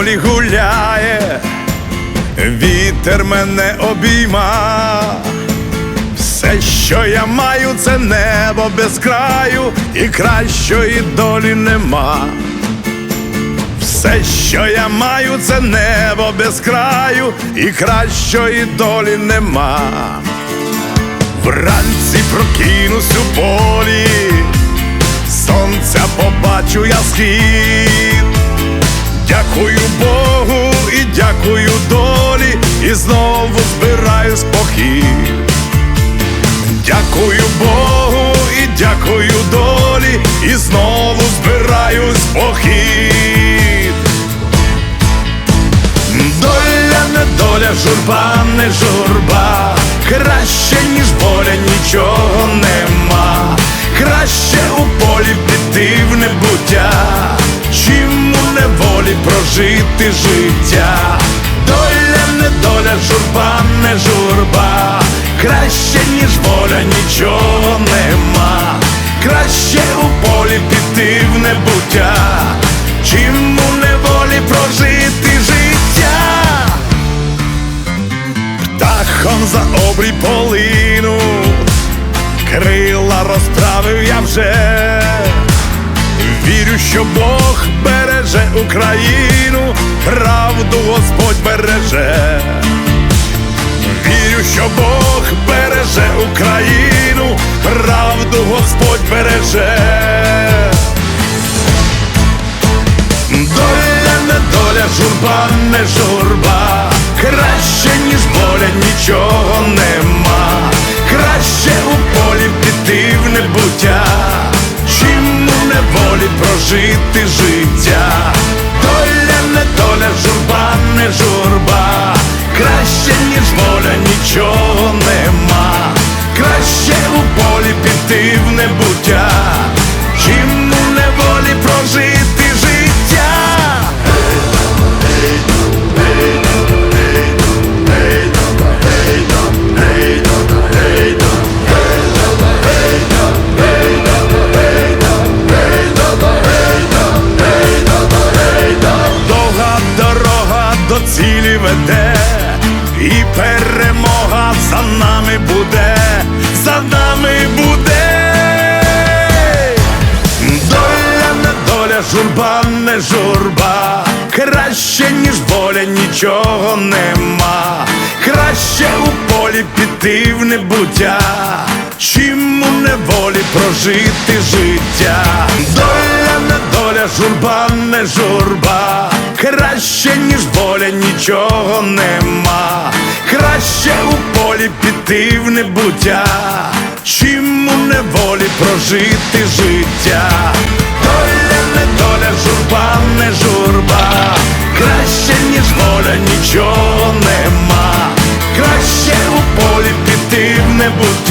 полі гуляє, вітер мене обійма. Все, що я маю, це небо без краю, і кращої долі нема. Все, що я маю, це небо без краю, і кращої долі нема. Вранці прокинусь у полі, сонця побачу я схід. Дякую Богу і дякую долі, і знову збираюсь в. Дякую Богу і дякую долі, і знову збираюсь в. Доля не доля, журба не журба, краще, ніж воля, нічого нема. Краще у полі піти в небуття, чим у прожити життя. Доля не доля, журба не журба, краще, ніж воля, нічого нема. Краще у полі піти в небуття, чим у неволі прожити життя. Птахом за обрій полину, крила розправив я вже. Вірю, що Бог береже Україну, правду Господь береже. Вірю, що Бог береже Україну, правду Господь береже. Доля не доля, журба не журба, прожити життя. Доля не доля, журба не журба, краще, ніж воля, веде, і перемога за нами буде, за нами буде. Доля не доля, журба не журба, краще, ніж воля, нічого нема. Краще у полі піти в небуття, чим у неволі прожити життя журба, не журба, краще, ніж воля, нічого нема, краще у полі піти в небуття, чим у неволі прожити життя, доля, не доля, журба, не журба, краще, ніж воля, нічого нема, краще у полі піти в небуття.